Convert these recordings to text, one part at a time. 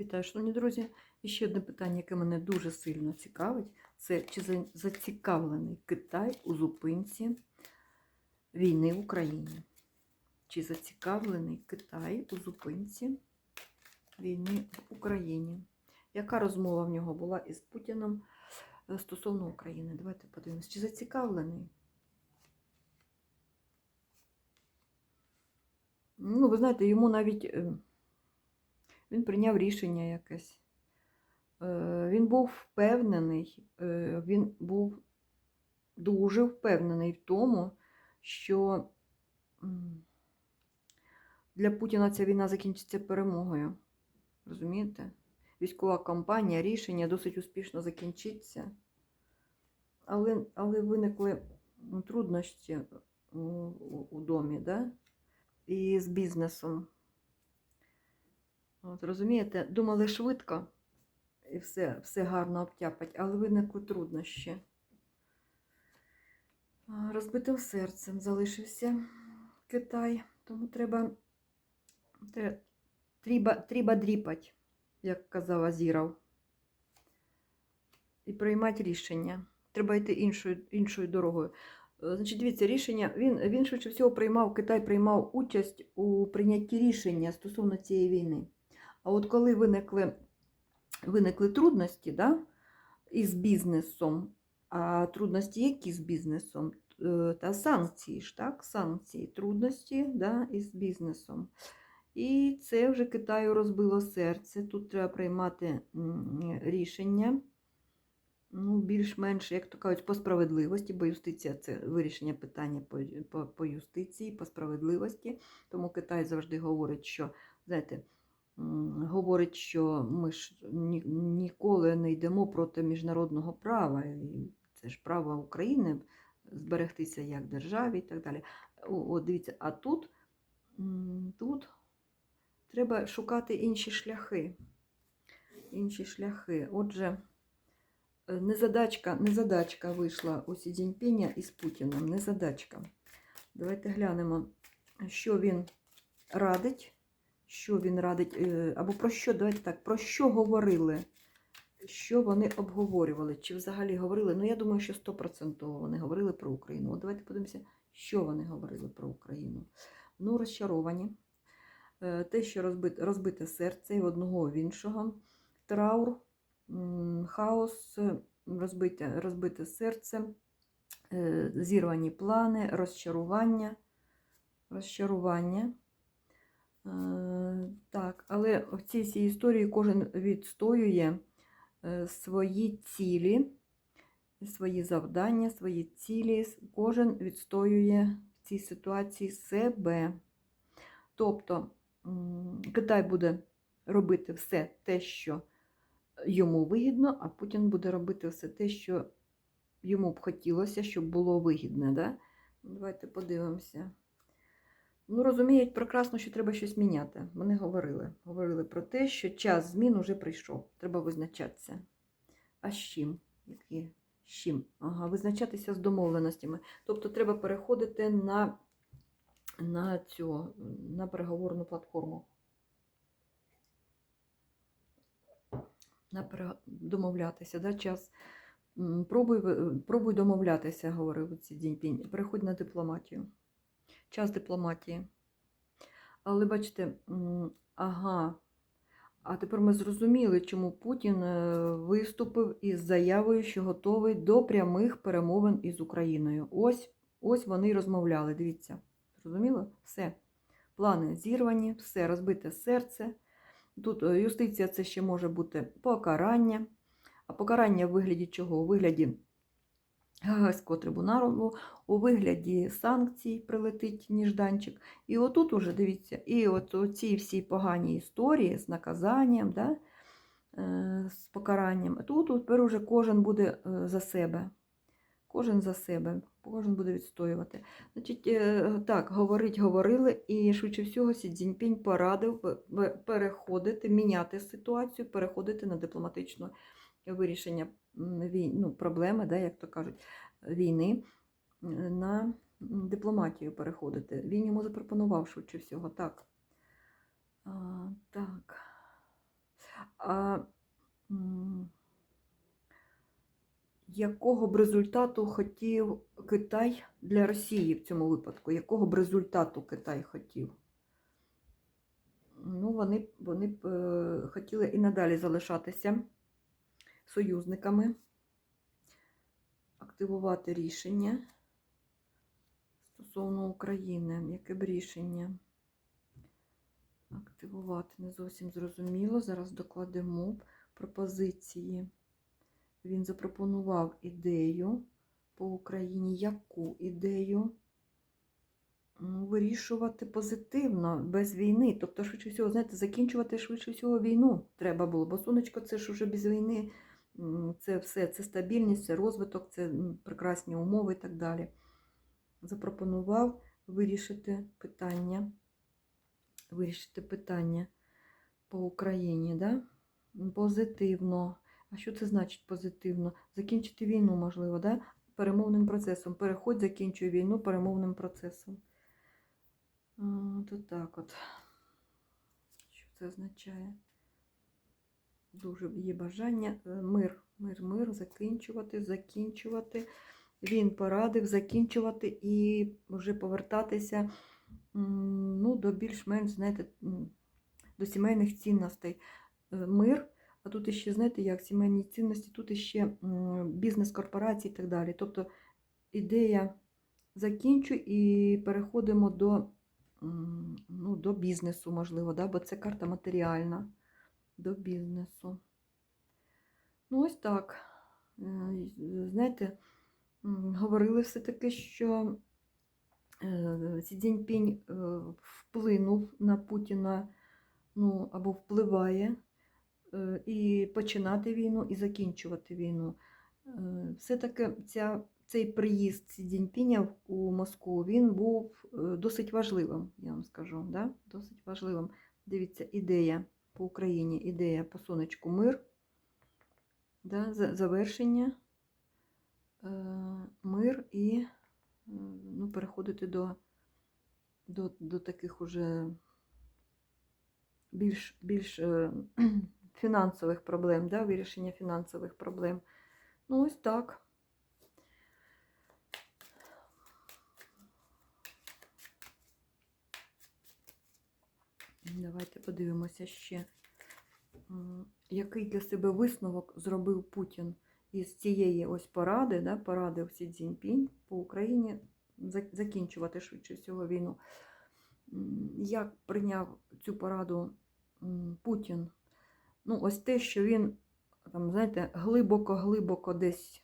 Вітаю, шановні друзі. І ще одне питання, яке мене дуже сильно цікавить, це чи зацікавлений Китай у зупинці війни в Україні? Чи зацікавлений Китай у зупинці війни в Україні? Яка розмова в нього була із Путіном е, стосовно України? Давайте подивимось. Чи зацікавлений? Ну, ви знаєте, йому навіть е, він прийняв рішення якесь. Е, Він був впевнений, е, він був дуже впевнений в тому, що для Путіна ця війна закінчиться перемогою. Розумієте? Військова кампанія, рішення досить успішно закінчиться. Але, але виникли труднощі у, у, у домі, да? і з бізнесом. От, розумієте, думали швидко і все, все гарно обтяпать, але виникли труднощі. Розбитим серцем залишився Китай, тому треба, треба, треба дріпать, як казав Азіров, і приймати рішення. Треба йти іншою, іншою дорогою. Е, Значить, дивіться, рішення, він, він швидше всього приймав, Китай приймав участь у прийнятті рішення стосовно цієї війни. А от коли виникли, виникли трудності да, із бізнесом, а трудності які з бізнесом? Е, Та санкції ж, так? Санкції, трудності да, із бізнесом. І це вже Китаю розбило серце. Тут треба приймати рішення. Ну, більш-менш, як то кажуть, по справедливості, бо юстиція це вирішення питання по, по, по юстиції, по справедливості. Тому Китай завжди говорить, що, знаєте, говорить, що ми ж ні, ніколи не йдемо проти міжнародного права. І це ж право України зберегтися як державі і так далі. О, дивіться, а тут, тут треба шукати інші шляхи. Інші шляхи. Отже. Е, Незадачка, незадачка вийшла у Сі Цзіньпіня із Путіним. Незадачка. Давайте глянемо, що він радить. Що він радить, е, або про що, давайте так, про що говорили, що вони обговорювали, чи взагалі говорили. Ну, я думаю, що стопроцентово вони говорили про Україну. От давайте подивимося, що вони говорили про Україну. Ну, розчаровані. Е, Те, що розбите, розбите серце і одного в іншого. Траур, хаос, розбите, розбите серце, е, зірвані плани, розчарування. Розчарування. Е, Так, але в цій всій історії кожен відстоює е, свої цілі, свої завдання, свої цілі. Кожен відстоює в цій ситуації себе. Тобто Китай буде робити все те, що йому вигідно, а Путін буде робити все те, що йому б хотілося, щоб було вигідне. Да? Давайте подивимося. Ну, розуміють прекрасно, що треба щось міняти. Вони говорили. Говорили про те, що час змін уже прийшов. Треба визначатися. А з чим? Які? З чим? Ага, визначатися з домовленостями. Тобто треба переходити на, на цю на переговорну платформу. На пере- домовлятися. Да? Час. Пробуй, пробуй домовлятися, говорив Цзіньпінь. Переходь на дипломатію. Час дипломатії. Але бачите, ага. А тепер ми зрозуміли, чому Путін е, виступив із заявою, що готовий до прямих перемовин із Україною. Ось, ось вони розмовляли. Дивіться. Зрозуміло? Все. Плани зірвані, все розбите серце. Тут е, юстиція це ще може бути покарання. А покарання в вигляді чого? У вигляді Гагаського трибуналу, у вигляді санкцій прилетить ніжданчик. І отут уже, дивіться, і от ці всі погані історії з наказанням, да, е, з покаранням. Тут тепер уже кожен буде е, за себе. Кожен за себе, кожен буде відстоювати. Значить, е, так, говорить, говорили, і швидше всього Сі Цзіньпінь порадив пе- пе- переходити, міняти ситуацію, переходити на дипломатичне вирішення ну, проблеми, да, як то кажуть, війни е, на дипломатію переходити. Він йому запропонував швидше всього, так. А, так. а якого б результату хотів Китай для Росії в цьому випадку? Якого б результату Китай хотів? Ну, вони, вони б е, хотіли і надалі залишатися союзниками, активувати рішення стосовно України. Яке б рішення? Активувати не зовсім зрозуміло. Зараз докладемо пропозиції. Він запропонував ідею по Україні. Яку ідею? Ну, Вирішувати позитивно, без війни. Тобто, швидше всього, знаєте, закінчувати швидше всього війну треба було. Бо сонечко це ж уже без війни. Це все, це стабільність, це розвиток, це прекрасні умови і так далі. Запропонував вирішити питання. Вирішити питання по Україні, да? позитивно. А що це значить позитивно? Закінчити війну, можливо, да? перемовним процесом. Переходь, закінчуй війну перемовним процесом. То так от. Що це означає? Дуже є бажання. Е, Мир, мир, мир, закінчувати, закінчувати. Він порадив закінчувати і вже повертатися ну, до більш-менш, знаєте, до сімейних цінностей. Е, Мир, а тут іще, знаєте, як сімейні цінності, тут іще бізнес корпорації і так далі. Тобто ідея закінчу і переходимо до, ну, до бізнесу, можливо, да? бо це карта матеріальна до бізнесу. Ну, ось так. Е, Знаєте, говорили все-таки, що е, Сі Цзіньпінь е, вплинув на Путіна, ну, або впливає і починати війну, і закінчувати війну. Все-таки ця, цей приїзд Сі Цзіньпіня у Москву, він був досить важливим, я вам скажу. Да? Досить важливим. Дивіться, ідея по Україні, ідея по сонечку мир, да? завершення, е, мир і е, ну, переходити до, до, до таких уже більш, більш е, фінансових проблем, да? вирішення фінансових проблем. Ну, ось так. Давайте подивимося ще, який для себе висновок зробив Путін із цієї ось поради, да, поради Сі Цзіньпінь по Україні закінчувати швидше всього війну. Як прийняв цю пораду Путін? Ну, ось те, що він там, знаєте, глибоко-глибоко десь,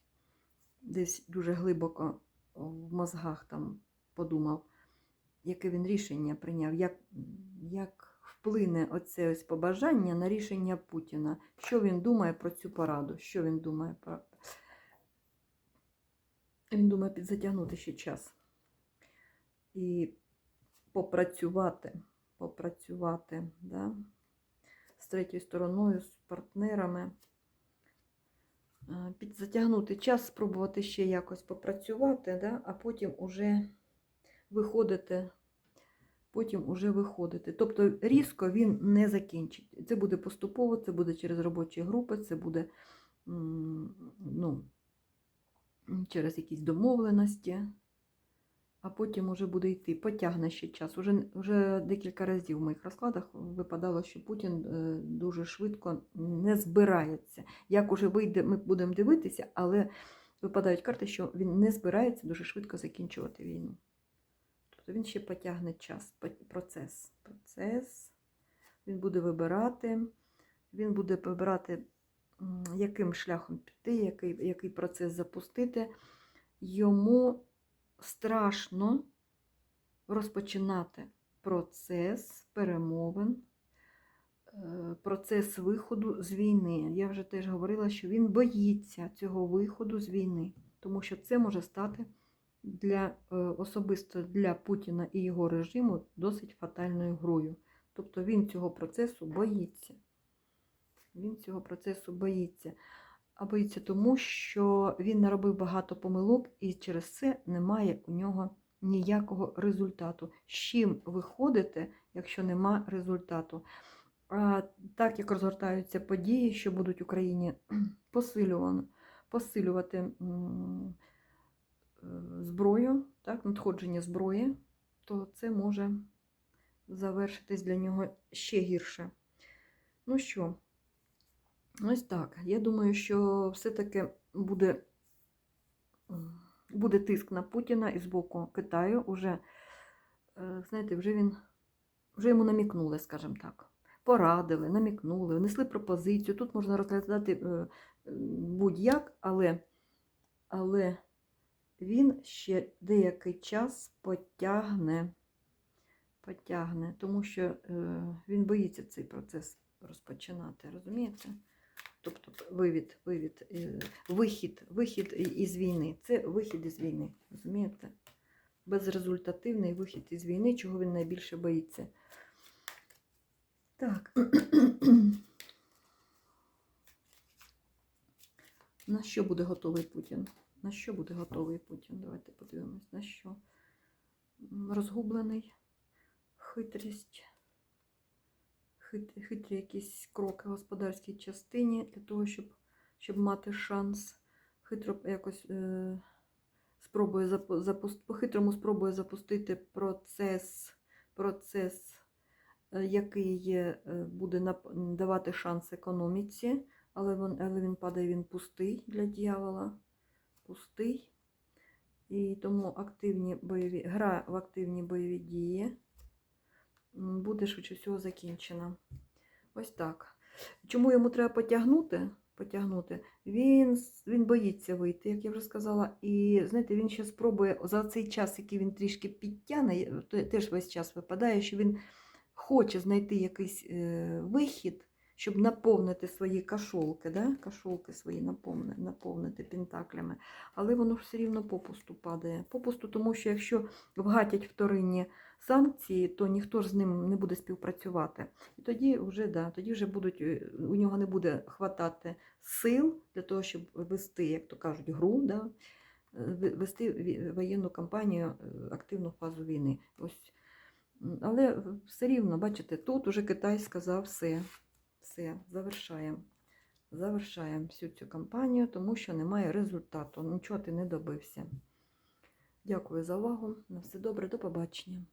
десь дуже глибоко в мозгах там подумав, яке він рішення прийняв, як, як вплине оце ось побажання на рішення Путіна. Що він думає про цю пораду? Що він думає про. Він думає підзатягнути ще час. І попрацювати, попрацювати, да? з третьою стороною, з партнерами. Підзатягнути час, спробувати ще якось попрацювати, да? а потім уже виходити, потім уже виходити. Тобто різко він не закінчить. Це буде поступово, це буде через робочі групи, це буде ну, через якісь домовленості, а потім уже буде йти, потягне ще час. Уже, вже декілька разів в моїх розкладах випадало, що Путін е, дуже швидко не збирається. Як уже вийде, ми будемо дивитися, але випадають карти, що він не збирається дуже швидко закінчувати війну. Тобто він ще потягне час, процес. Процес. Він буде вибирати, він буде вибирати, яким шляхом піти, який, який процес запустити. Йому страшно розпочинати процес перемовин, е, процес виходу з війни. Я вже теж говорила, що він боїться цього виходу з війни, тому що це може стати для, е, особисто для Путіна і його режиму досить фатальною грою. Тобто він цього процесу боїться. Він цього процесу боїться. А боїться тому, що він наробив багато помилок, і через це немає у нього ніякого результату. З чим виходити, якщо нема результату? А так як розгортаються події, що будуть Україні посилювано, посилювати зброю, так, надходження зброї, то це може завершитись для нього ще гірше. Ну що, ось так. Я думаю, що все-таки буде, буде тиск на Путіна і з боку Китаю. Уже, е, знаєте, вже він вже йому намікнули, скажімо так. Порадили, намікнули, внесли пропозицію. Тут можна розглядати е, будь-як, але, але він ще деякий час потягне, потягне, тому що е, він боїться цей процес розпочинати, розумієте? Тобто вивід, вивід, е, вихід, вихід із війни. Це вихід із війни, розумієте? Безрезультативний вихід із війни, чого він найбільше боїться. Так. На що буде готовий Путін? На що буде готовий Путін? Давайте подивимось. На що? Розгублений, хитрість, хит, хитрі якісь кроки в господарській частині для того, щоб, щоб мати шанс. Хитро якось е, спробує запу- по-хитрому спробує запустити процес, процес, е, який е, буде нап- давати шанс економіці, але він, але він падає, він пустий для дьявола. Пустий. І тому активні бойові, гра в активні бойові дії буде швидше всього закінчена. Ось так. Чому йому треба потягнути? потягнути? Він, він боїться вийти, як я вже сказала. І знаєте, він ще спробує за цей час, який він трішки підтягне, теж весь час випадає, що він хоче знайти якийсь е, вихід, щоб наповнити свої кашолки, да? кашолки свої наповнити, наповнити пентаклями. Але воно ж все рівно попусту падає. Попусту, тому що якщо вгатять вторинні санкції, то ніхто ж з ним не буде співпрацювати. І тоді вже, да, тоді вже будуть, е, у нього не буде хватати сил для того, щоб вести, як то кажуть, гру, да? е, вести воєнну кампанію, е, активну фазу війни. Ось. Але все рівно, бачите, тут уже Китай сказав все, все, завершаємо. Завершаємо всю цю кампанію, тому що немає результату. Нічого ти не добився. Дякую за увагу. На все добре, до побачення.